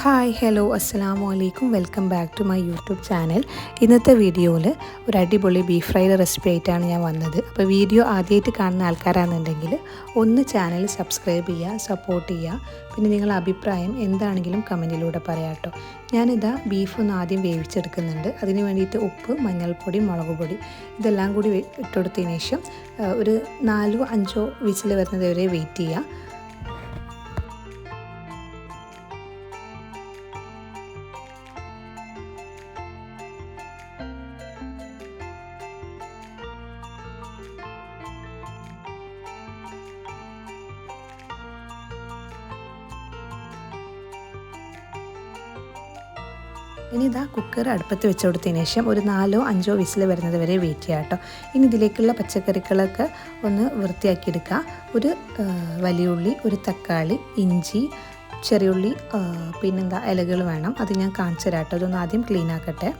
Hi hello അസ്സലാമു അലൈക്കും welcome back to my YouTube channel ഇന്നത്തെ വീഡിയോയിൽ ഒരു അടിപൊളി ബീഫ് ഫ്രൈഡ് റെസിപ്പി ആയിട്ടാണ് ഞാൻ വന്നത്. അപ്പോൾ വീഡിയോ ആദ്യമായിട്ട് കാണുന്ന ആൾക്കാരാണെന്നുണ്ടെങ്കിൽ ഒന്ന് ചാനൽ സബ്സ്ക്രൈബ് ചെയ്യുക സപ്പോർട്ട് ചെയ്യുക. പിന്നെ നിങ്ങളുടെ അഭിപ്രായം എന്താണെങ്കിലും കമന്റിലൂടെ പറയാം കേട്ടോ. ഞാനിതാ ബീഫ് ഒന്ന് ആദ്യം വേവിച്ചെടുക്കുന്നുണ്ട്. അതിന് വേണ്ടിയിട്ട് ഉപ്പ് മഞ്ഞൾപ്പൊടി മുളക് പൊടി ഇതെല്ലാം കൂടി ഇട്ടുകൊടുത്തതിന് ശേഷം ഒരു നാലോ അഞ്ചോ വിസിൽ വരുന്നത് വരെ വെയിറ്റ് ചെയ്യുക. ഇനി ഇതാ കുക്കർ അടുപ്പത്ത് വെച്ച് കൊടുത്തതിന് ശേഷം ഒരു നാലോ അഞ്ചോ വിസിൽ വരുന്നത് വരെ വെയിറ്റ് ചെയ്യാം കേട്ടോ ഇനി ഇതിലേക്കുള്ള പച്ചക്കറികളൊക്കെ ഒന്ന് വൃത്തിയാക്കി എടുക്കുക ഒരു വലിയ ഉള്ളി ഒരു തക്കാളി ഇഞ്ചി ചെറിയുള്ളി പിന്നെന്താ ഇലകൾ വേണം. അത് ഞാൻ കാണിച്ചു തരാം കേട്ടോ അതൊന്ന് ആദ്യം ക്ലീൻ ആക്കട്ടെ.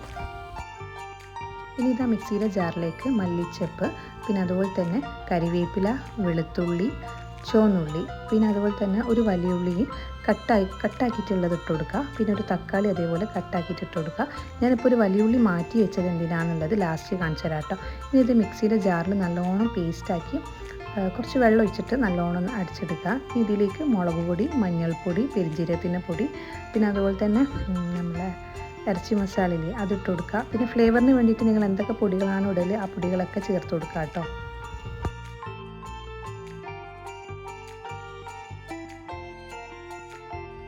ഇനി ഇതാ മിക്സിയുടെ ജാറിലേക്ക് മല്ലിച്ചപ്പ് പിന്നെ അതുപോലെ തന്നെ കരിവേപ്പില വെളുത്തുള്ളി ചുവന്നുള്ളി പിന്നെ അതുപോലെ തന്നെ ഒരു വലിയ ഉള്ളിയും കട്ടായി കട്ടാക്കിയിട്ടുള്ളത് ഇട്ട് കൊടുക്കുക. പിന്നെ ഒരു തക്കാളി അതേപോലെ കട്ടാക്കിയിട്ട് ഇട്ട് കൊടുക്കുക. ഞാനിപ്പോൾ ഒരു വലിയ ഉള്ളി മാറ്റി വെച്ചത് എന്തിനാണെന്നുള്ളത് ലാസ്റ്റ് കാണിച്ചു തരാം കേട്ടോ. ഇനി ഇത് മിക്സിയുടെ ജാറിൽ നല്ലോണം പേസ്റ്റാക്കി കുറച്ച് വെള്ളം ഒഴിച്ചിട്ട് നല്ലോണം അടിച്ചെടുക്കുക. ഇതിലേക്ക് മുളക് പൊടി മഞ്ഞൾപ്പൊടി പെരിഞ്ചീരത്തിന്റെ പൊടി പിന്നെ അതുപോലെ തന്നെ നമ്മളെ ഇറച്ചി മസാലയിൽ അതിട്ട് കൊടുക്കുക. പിന്നെ ഫ്ലേവറിന് വേണ്ടിയിട്ട് നിങ്ങൾ എന്തൊക്കെ പൊടികളാണ് ഇടൽ ആ പൊടികളൊക്കെ ചേർത്ത് കൊടുക്കുക കേട്ടോ.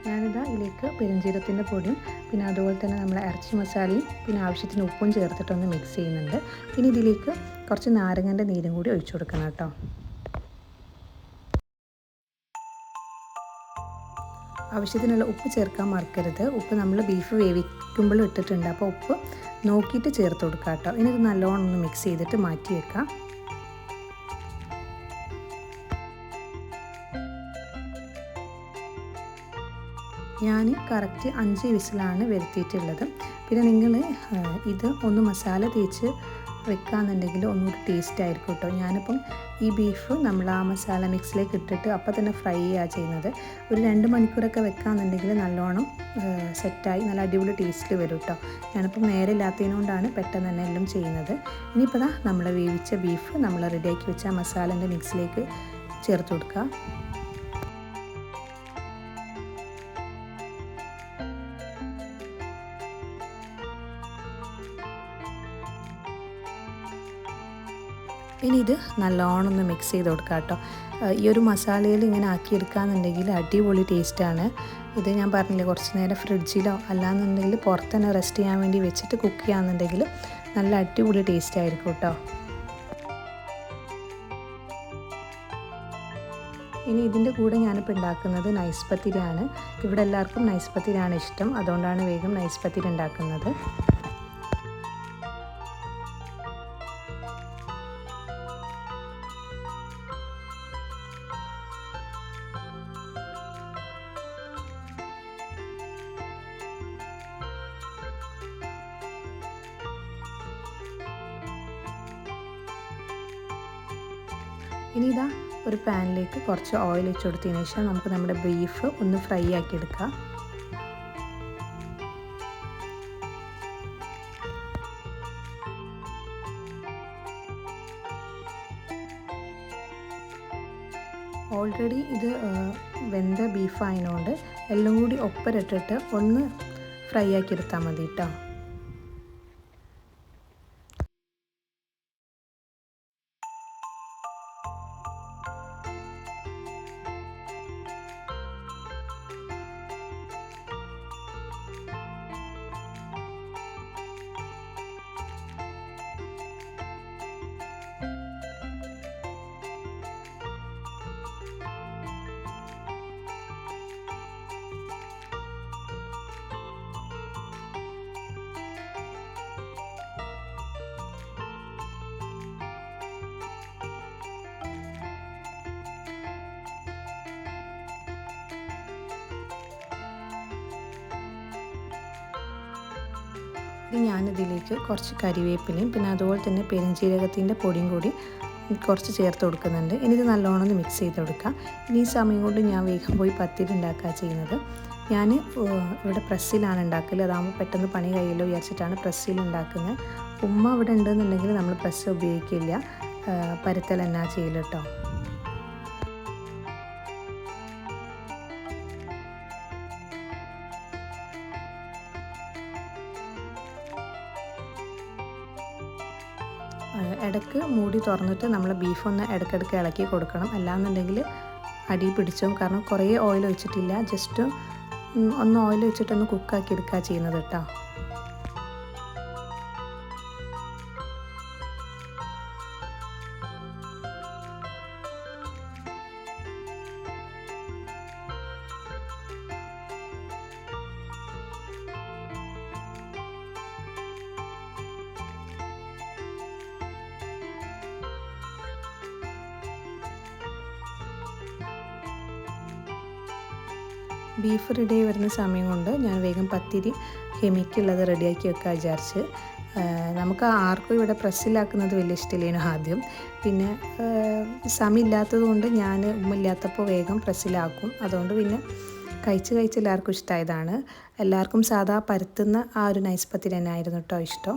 ഞാനിതാ ഇതിലേക്ക് പെരുംജീരത്തിന്റെ പൊടിയും പിന്നെ അതുപോലെ തന്നെ നമ്മൾ ഇറച്ചി മസാലയും പിന്നെ ആവശ്യത്തിന് ഉപ്പും ചേർത്തിട്ടൊന്ന് മിക്സ് ചെയ്യുന്നുണ്ട്. പിന്നെ ഇതിലേക്ക് കുറച്ച് നാരങ്ങന്റെ നീരും കൂടി ഒഴിച്ചു കൊടുക്കണം കേട്ടോ. ആവശ്യത്തിനുള്ള ഉപ്പ് ചേർക്കാൻ മറക്കരുത്. ഉപ്പ് നമ്മൾ ബീഫ് വേവിക്കുമ്പോൾ ഇട്ടിട്ടുണ്ട്. അപ്പോൾ ഉപ്പ് നോക്കിയിട്ട് ചേർത്ത് കൊടുക്കാം കേട്ടോ. ഇനി ഇത് നല്ലോണം ഒന്ന് മിക്സ് ചെയ്തിട്ട് മാറ്റി വെക്കാം ഞാൻ കറക്റ്റ് അഞ്ച് വിസിലാണ് വരുത്തിയിട്ടുള്ളത്. പിന്നെ നിങ്ങൾ ഇത് ഒന്ന് മസാല തേച്ച് വെക്കാന്നുണ്ടെങ്കിൽ ഒന്നുകൂടി ടേസ്റ്റ് ആയിരിക്കും കേട്ടോ ഞാനിപ്പം ഈ ബീഫ് നമ്മൾ ആ മസാല മിക്സിലേക്ക് ഇട്ടിട്ട് അപ്പം തന്നെ ഫ്രൈ ചെയ്യുക ചെയ്യുന്നത്. ഒരു രണ്ട് മണിക്കൂറൊക്കെ വെക്കാന്നുണ്ടെങ്കിൽ നല്ലോണം സെറ്റായി നല്ല അടിപൊളി ടേസ്റ്റിൽ വരും കേട്ടോ ഞാനിപ്പം നേരെ ഇല്ലാത്തതിനോണ്ടാണ് പെട്ടെന്ന് തന്നെ എല്ലാം ചെയ്യുന്നത്. ഇനിയിപ്പോൾ ദാ നമ്മൾ വേവിച്ച ബീഫ് നമ്മൾ റെഡിയാക്കി വെച്ച ആ മസാലേന്റെ മിക്സിലേക്ക് ചേർത്ത് കൊടുക്കുക ഇനി ഇത് നല്ലോണം ഒന്ന് മിക്സ് ചെയ്ത് കൊടുക്കുക കേട്ടോ. ഈ ഒരു മസാലയിൽ ഇങ്ങനെ ആക്കിയെടുക്കുകയെന്നുണ്ടെങ്കിൽ അടിപൊളി ടേസ്റ്റാണ് ഇത് ഞാൻ പറഞ്ഞില്ലേ കുറച്ച് നേരം ഫ്രിഡ്ജിലോ അല്ലാന്നുണ്ടെങ്കിൽ പുറത്ത് തന്നെ റെസ്റ്റ് ചെയ്യാൻ വേണ്ടി വെച്ചിട്ട് കുക്ക് ചെയ്യാന്നുണ്ടെങ്കിൽ നല്ല അടിപൊളി ടേസ്റ്റ് ആയിരിക്കും കേട്ടോ. ഇനി ഇതിന്റെ കൂടെ ഞാനിപ്പോൾ ഉണ്ടാക്കുന്നത് നൈസ് പത്തിരിയാണ്. ഇവിടെ എല്ലാവർക്കും നൈസ് പത്തിരിയാണ് ഇഷ്ടം. അതുകൊണ്ടാണ് വേഗം നൈസ് പത്തിരി ഉണ്ടാക്കുന്നത്. പാനിലേക്ക് കുറച്ച് ഓയിൽ വെച്ച് കൊടുത്തതിന് ശേഷം നമുക്ക് നമ്മുടെ ബീഫ് ഒന്ന് ഫ്രൈ ആക്കി എടുക്കാം ഓൾറെഡി ഇത് വെന്ത ബീഫ് ആയതുകൊണ്ട് എല്ലാം കൂടി ഒപ്പരിട്ടിട്ട് ഒന്ന് ഫ്രൈ ആക്കി എടുത്താൽ മതി കേട്ടോ ഇനി ഞാനിതിലേക്ക് കുറച്ച് കരിവേപ്പിലയും പിന്നെ അതുപോലെ തന്നെ പെരുംജീരകത്തിന്റെ പൊടിയും കൂടി കുറച്ച് ചേർത്ത് കൊടുക്കുന്നുണ്ട്. ഇനി ഇത് നല്ലോണം ഒന്ന് മിക്സ് ചെയ്ത് കൊടുക്കുക ഇനി ഈ സമയം കൊണ്ട് ഞാൻ വേഗം പോയി പത്തിരി ഉണ്ടാക്കുക ചെയ്യുന്നത്. ഞാൻ ഇവിടെ പ്രസ്സിലാണ് ഉണ്ടാക്കൽ അതാകുമ്പോൾ പെട്ടെന്ന് പണി കഴിയല്ലോ വിചാരിച്ചിട്ടാണ് പ്രസ്സിൽ ഉണ്ടാക്കുന്നത് ഉമ്മ ഇവിടെ ഉണ്ടെന്നുണ്ടെങ്കിൽ നമ്മൾ പ്രസ് ഉപയോഗിക്കില്ല. പരുത്തൽ എന്നാ ചെയ്യൽ കേട്ടോ ഇടയ്ക്ക് മൂടി തുറന്നിട്ട് നമ്മൾ ബീഫ് ഒന്ന് ഇടയ്ക്കിടയ്ക്ക് ഇളക്കി കൊടുക്കണം. അല്ലാന്നുണ്ടെങ്കിൽ അടി പിടിച്ചും കാരണം കുറേ ഓയിൽ ഒഴിച്ചിട്ടില്ല. ജസ്റ്റ് ഒന്ന് ഓയിൽ ഒഴിച്ചിട്ടൊന്ന് കുക്കാക്കി എടുക്കുക ചെയ്യുന്നത് കേട്ടോ. ബീഫ് റെഡി ആയി വരുന്ന സമയം കൊണ്ട് ഞാൻ വേഗം പത്തിരി ഹെമിക്കുള്ളത് റെഡിയാക്കി വെക്കുക വിചാരിച്ച്. നമുക്ക് ആർക്കും ഇവിടെ പ്രസ്സിലാക്കുന്നത് വലിയ ഇഷ്ടമില്ലേനു ആദ്യം. പിന്നെ സമയം സമയമില്ലാത്തത് കൊണ്ട് ഞാൻ ഉമ്മില്ലാത്തപ്പോൾ വേഗം പ്രസ്സിലാക്കും. അതുകൊണ്ട് പിന്നെ കഴിച്ച് കഴിച്ച് എല്ലാവർക്കും ഇഷ്ടമായതാണ് എല്ലാവർക്കും സാധാ പരത്തുന്ന ആ ഒരു നൈസ് പത്തിരി തന്നെ ആയിരുന്നു കേട്ടോ ഇഷ്ടം.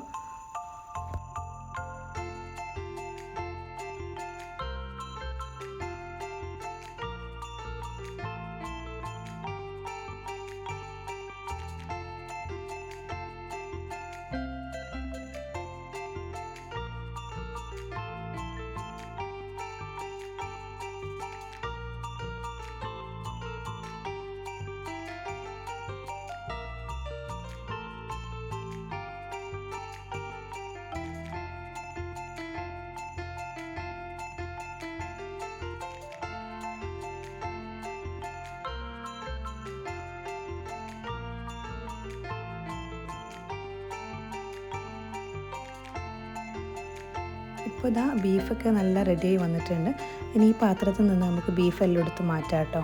ഇപ്പോൾ ഇതാ ബീഫൊക്കെ നല്ല റെഡിയായി വന്നിട്ടുണ്ട്. ഇനി ഈ പാത്രത്തിൽ നിന്ന് നമുക്ക് ബീഫ് എല്ലാം എടുത്ത് മാറ്റാം കേട്ടോ.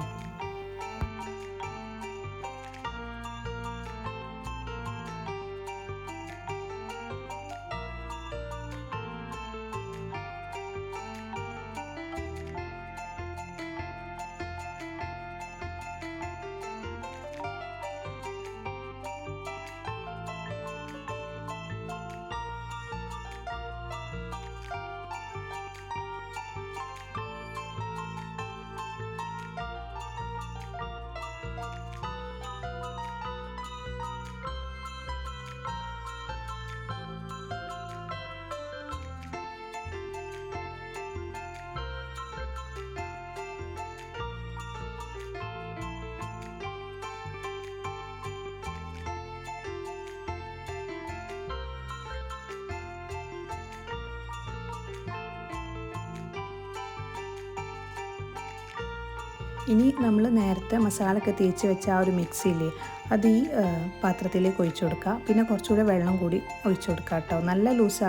ഇനി നമ്മൾ നേരത്തെ മസാലയൊക്കെ തേച്ച് വെച്ച ആ ഒരു മിക്സിയില്ലേ അത് ഈ പാത്രത്തിലേക്ക് ഒഴിച്ചു കൊടുക്കുക. പിന്നെ കുറച്ചുകൂടെ വെള്ളം കൂടി ഒഴിച്ചു കൊടുക്കുക കേട്ടോ. നല്ല ലൂസ്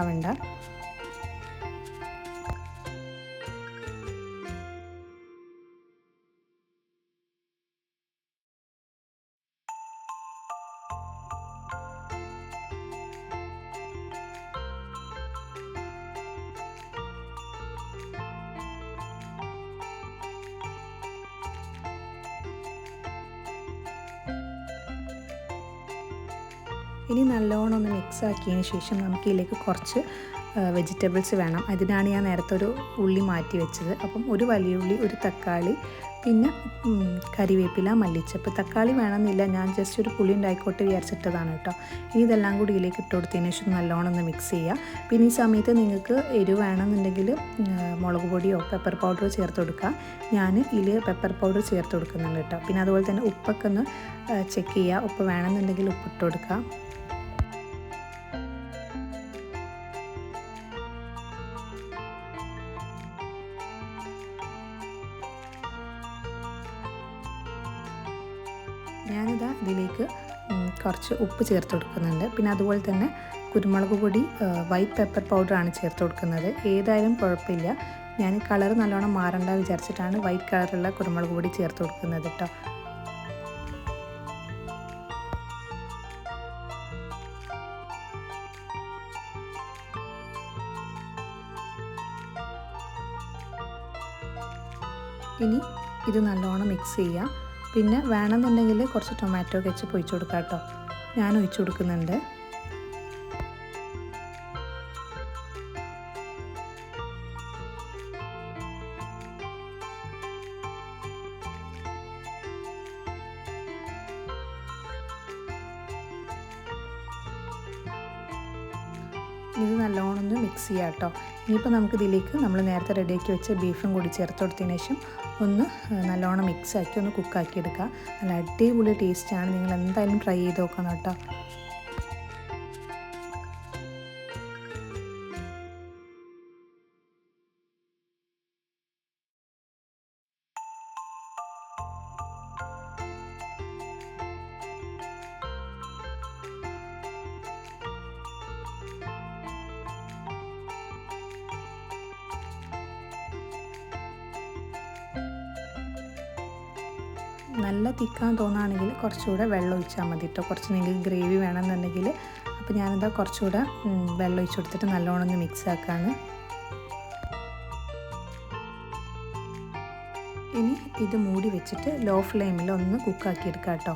ഇനി നല്ലോണം ഒന്ന് മിക്സ് ആക്കിയതിന് ശേഷം നമുക്ക് ഇതിലേക്ക് കുറച്ച് വെജിറ്റബിൾസ് വേണം. അതിനാണ് ഞാൻ നേരത്തെ ഒരു ഉള്ളി മാറ്റി വെച്ചത്. അപ്പം ഒരു വലിയ ഉള്ളി ഒരു തക്കാളി പിന്നെ കറിവേപ്പില മല്ലിച്ചപ്പ്. തക്കാളി വേണമെന്നില്ല. ഞാൻ ജസ്റ്റ് ഒരു പുളി ഉണ്ടായിക്കോട്ടെ വിചാരിച്ചിട്ടതാണ് കേട്ടോ. ഇനി ഇതെല്ലാം കൂടി ഇതിലേക്ക് ഇട്ട് കൊടുത്തതിന് ശേഷം നല്ലോണം ഒന്ന് മിക്സ് ചെയ്യുക പിന്നെ ഈ സമയത്ത് നിങ്ങൾക്ക് എരിവ് വേണമെന്നുണ്ടെങ്കിൽ മുളക് പൊടിയോ പെപ്പർ പൗഡറോ ചേർത്ത് കൊടുക്കുക ഞാൻ ഇതിൽ പെപ്പർ പൗഡർ ചേർത്ത് കൊടുക്കുന്നുണ്ട് കേട്ടോ. പിന്നെ അതുപോലെ തന്നെ ഉപ്പൊക്കെ ഒന്ന് ചെക്ക് ചെയ്യുക ഉപ്പ് വേണമെന്നുണ്ടെങ്കിൽ ഉപ്പിട്ട് കൊടുക്കുക കുറച്ച് ഉപ്പ് ചേർത്ത് കൊടുക്കുന്നുണ്ട്. പിന്നെ അതുപോലെ തന്നെ കുരുമുളക് പൊടി വൈറ്റ് പെപ്പർ പൗഡറാണ് ചേർത്ത് കൊടുക്കുന്നത്. ഏതായാലും കുഴപ്പമില്ല. ഞാൻ കളർ നല്ലോണം മാറണ്ട വിചാരിച്ചിട്ടാണ് വൈറ്റ് കളറുള്ള കുരുമുളക് പൊടി ചേർത്ത് കൊടുക്കുന്നത് കേട്ടോ ഇനി ഇത് നല്ലോണം മിക്സ് ചെയ്യുക പിന്നെ വേണമെന്നുണ്ടെങ്കിൽ കുറച്ച് ടൊമാറ്റോ കെച്ചപ്പ് ഒഴിച്ചു കൊടുക്കാം കേട്ടോ ഞാൻ ഒഴിച്ചു കൊടുക്കുന്നുണ്ട്. ഇത് നല്ലോണം ഒന്ന് മിക്സ് ചെയ്യാം കേട്ടോ ഇനിയിപ്പോൾ നമുക്ക് ഇതിലേക്ക് നമ്മൾ നേരത്തെ റെഡിയാക്കി വെച്ച ബീഫും കൂടി ചേർത്ത് കൊടുത്തതിന് ശേഷം ഒന്ന് നല്ലോണം മിക്സ് ആക്കി ഒന്ന് കുക്കാക്കി എടുക്കുക നല്ല അടിപൊളി ടേസ്റ്റാണ് നിങ്ങൾ എന്തായാലും ട്രൈ ചെയ്ത് നോക്കണം കേട്ടോ. നല്ല തിക്കാൻ തോന്നുകയാണെങ്കിൽ കുറച്ചുകൂടെ വെള്ളം ഒഴിച്ചാൽ മതി കേട്ടോ കുറച്ച് നിങ്ങൾക്ക് ഗ്രേവി വേണമെന്നുണ്ടെങ്കിൽ. അപ്പോൾ ഞാനെന്താ കുറച്ചുകൂടെ വെള്ളം ഒഴിച്ചു കൊടുത്തിട്ട് നല്ലോണം ഒന്ന് മിക്സ് ആക്കാണ്. ഇനി ഇത് മൂടി വെച്ചിട്ട് ലോ ഫ്ലെയിമിൽ ഒന്ന് കുക്കാക്കി എടുക്കാം കേട്ടോ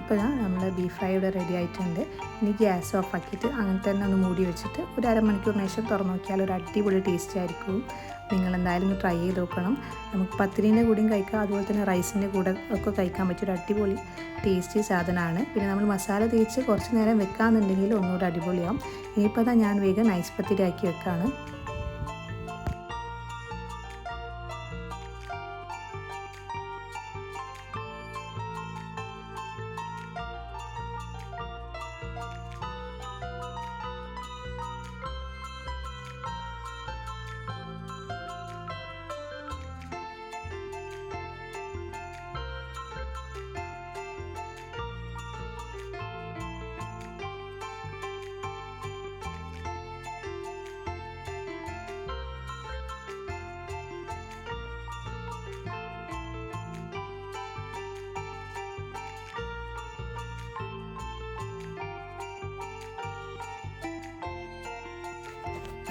ഇപ്പോൾ നമ്മൾ ബീഫ് ഫ്രൈ ഇവിടെ റെഡി ആയിട്ടുണ്ട്. ഇനി ഗ്യാസ് ഓഫ് ആക്കിയിട്ട് അങ്ങനെ തന്നെ ഒന്ന് മൂടി വെച്ചിട്ട് ഒരു അരമണിക്കൂറിന് ശേഷം തുറന്നു നോക്കിയാൽ ഒരു അടിപൊളി ടേസ്റ്റ് ആയിരിക്കും. നിങ്ങൾ എന്തായാലും ട്രൈ ചെയ്ത് നോക്കണം. നമുക്ക് പത്തിരീന്റെ കൂടിയും കഴിക്കാം. അതുപോലെ തന്നെ റൈസിന്റെ കൂടെ ഒക്കെ കഴിക്കാൻ പറ്റിയ ഒരു അടിപൊളി ടേസ്റ്റി സാധനമാണ്. പിന്നെ നമ്മൾ മസാല തേച്ച് കുറച്ച് നേരം വെക്കാമെന്നുണ്ടെങ്കിൽ ഒന്നുകൂടെ അടിപൊളിയാവും. ഇനിയിപ്പോൾ ഞാൻ വേഗം നൈസ് പത്തിരി ആക്കി വെക്കാണ്.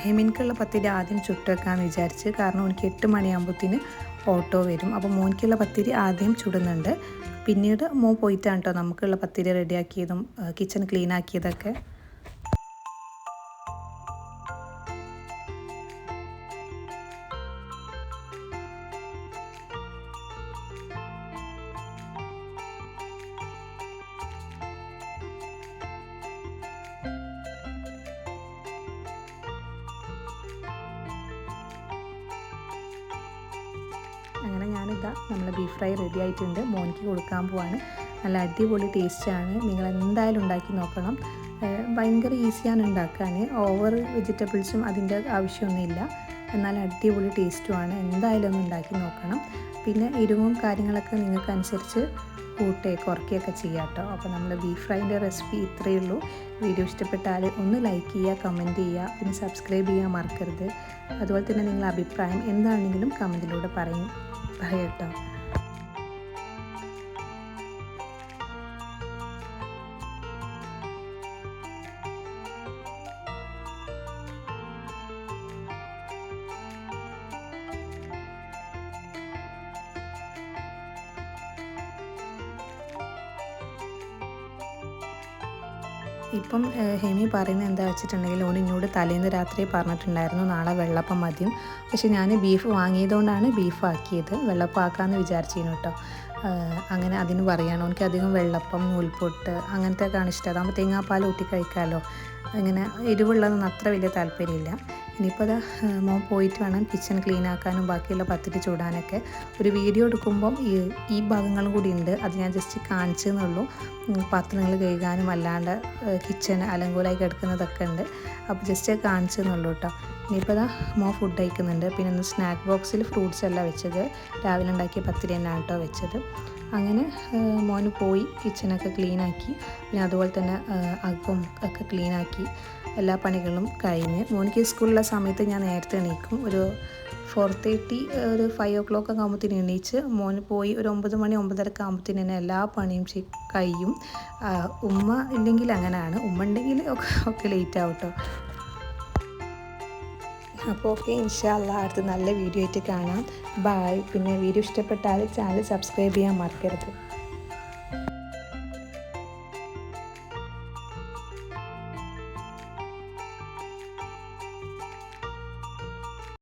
ഹെമിൻക്കുള്ള പത്തിരി ആദ്യം ചുട്ടുവെക്കാമെന്ന് വിചാരിച്ച്. കാരണം എനിക്ക് എട്ട് മണിയാകുമ്പോഴത്തേന് ഓട്ടോ വരും. അപ്പോൾ മോനിക്കുള്ള പത്തിരി ആദ്യം ചുടുന്നുണ്ട്. പിന്നീട് മോ പോയിട്ടാണ് കേട്ടോ നമുക്കുള്ള പത്തിരി റെഡിയാക്കിയതും കിച്ചൺ ക്ലീൻ ആക്കിയതൊക്കെ. അങ്ങനെ ഞാനിതാ നമ്മൾ ബീഫ് ഫ്രൈ റെഡി ആയിട്ടുണ്ട്. മോനിക്ക് കൊടുക്കാൻ പോവാണ്. നല്ല അടിപൊളി ടേസ്റ്റാണ് നിങ്ങൾ എന്തായാലും ഉണ്ടാക്കി നോക്കണം. ഭയങ്കര ഈസിയാണ് ഉണ്ടാക്കാൻ ഓവർ വെജിറ്റബിൾസും അതിന്റെ ആവശ്യമൊന്നുമില്ല. എന്നാൽ അടിപൊളി ടേസ്റ്റുമാണ് എന്തായാലും ഒന്ന് ഉണ്ടാക്കി നോക്കണം. പിന്നെ എരിവും കാര്യങ്ങളൊക്കെ നിങ്ങൾക്ക് അനുസരിച്ച് കൂട്ടേ കുറയ്ക്കുകയൊക്കെ ചെയ്യാം കേട്ടോ. അപ്പോൾ നമ്മൾ ബീഫ് ഫ്രൈന്റെ റെസിപ്പി ഇത്രയേ ഉള്ളൂ. വീഡിയോ ഇഷ്ടപ്പെട്ടാൽ ഒന്ന് ലൈക്ക് ചെയ്യുക കമന്റ് ചെയ്യുക. പിന്നെ സബ്സ്ക്രൈബ് ചെയ്യാൻ മറക്കരുത്. അതുപോലെ തന്നെ നിങ്ങളുടെ അഭിപ്രായം എന്താണെങ്കിലും കമന്റിലൂടെ പറയും. പറയട്ടോ ഇപ്പം ഹേമി പറയുന്നത് എന്താ വെച്ചിട്ടുണ്ടെങ്കിൽ ഓൻ എന്നോട് തലേന്ന് രാത്രി പറഞ്ഞിട്ടുണ്ടായിരുന്നു നാളെ വെള്ളപ്പം മതിയും. പക്ഷെ ഞാൻ ബീഫ് വാങ്ങിയതുകൊണ്ടാണ് ബീഫ് ആക്കിയത്. വെള്ളപ്പം ആക്കാമെന്ന് വിചാരിച്ചിരുന്നു കേട്ടോ. അങ്ങനെ അതിന് പറയാണ് എനിക്ക് അധികം വെള്ളപ്പം നൂൽപ്പൊട്ട് അങ്ങനത്തെയൊക്കെയാണ് ഇഷ്ടം. അതാകുമ്പോൾ തേങ്ങാപ്പാൽ ഊട്ടി കഴിക്കാമല്ലോ അങ്ങനെ എരിവുള്ളതൊന്നും അത്ര വലിയ താല്പര്യമില്ല. ഇനിയിപ്പോൾ അതാ മോൻ പോയിട്ട് വേണം കിച്ചൺ ക്ലീൻ ആക്കാനും ബാക്കിയുള്ള പത്തിരി ചൂടാനൊക്കെ. ഒരു വീഡിയോ എടുക്കുമ്പം ഈ ഈ ഭാഗങ്ങളും കൂടി ഉണ്ട്. അത് ഞാൻ ജസ്റ്റ് കാണിച്ചെന്നുള്ളൂ. പാത്രങ്ങൾ കഴുകാനും അല്ലാണ്ട് കിച്ചൺ അലങ്കൂലായി കിടക്കുന്നതൊക്കെ ഉണ്ട്. അപ്പോൾ ജസ്റ്റ് കാണിച്ചെന്നുള്ളൂ കേട്ടോ ഇനിയിപ്പോൾ അതാ മോ ഫുഡ് കഴിക്കുന്നുണ്ട്. പിന്നെ ഒന്ന് സ്നാക്ക് ബോക്സിൽ ഫ്രൂട്ട്സ് അല്ല വെച്ചത്. രാവിലെ ഉണ്ടാക്കിയ പത്തിരി തന്നെയാണ് കേട്ടോ വെച്ചത്. അങ്ങനെ മോന് പോയി കിച്ചണൊക്കെ ക്ലീനാക്കി പിന്നെ അതുപോലെ തന്നെ അകം ഒക്കെ ക്ലീനാക്കി എല്ലാ പണികളും കഴിഞ്ഞ് മോനിക്ക് സ്കൂളിലെ സമയത്ത് ഞാൻ നേരത്തെ എണീക്കും. ഒരു ഫോർ തേർട്ടി ഒരു ഫൈവ് ഓ ക്ലോക്ക് ഒക്കെ ആകുമ്പോഴത്തേന് എണീച്ച് മോന് പോയി ഒരു ഒമ്പത് മണി ഒമ്പതരക്ക് ആകുമ്പോഴത്തേന് തന്നെ എല്ലാ പണിയും കഴിയും. ഉമ്മ ഇല്ലെങ്കിൽ അങ്ങനെയാണ് ഉമ്മ ഉണ്ടെങ്കിൽ ഒക്കെ ഒക്കെ ലേറ്റ് ആവും അപ്പോൾ ഓക്കെ ഇൻഷാല്ല അടുത്ത് നല്ല വീഡിയോ ആയിട്ട് കാണാം. ബായ് പിന്നെ വീഡിയോ ഇഷ്ടപ്പെട്ടാൽ ചാനൽ സബ്സ്ക്രൈബ് ചെയ്യാൻ മറക്കരുത്.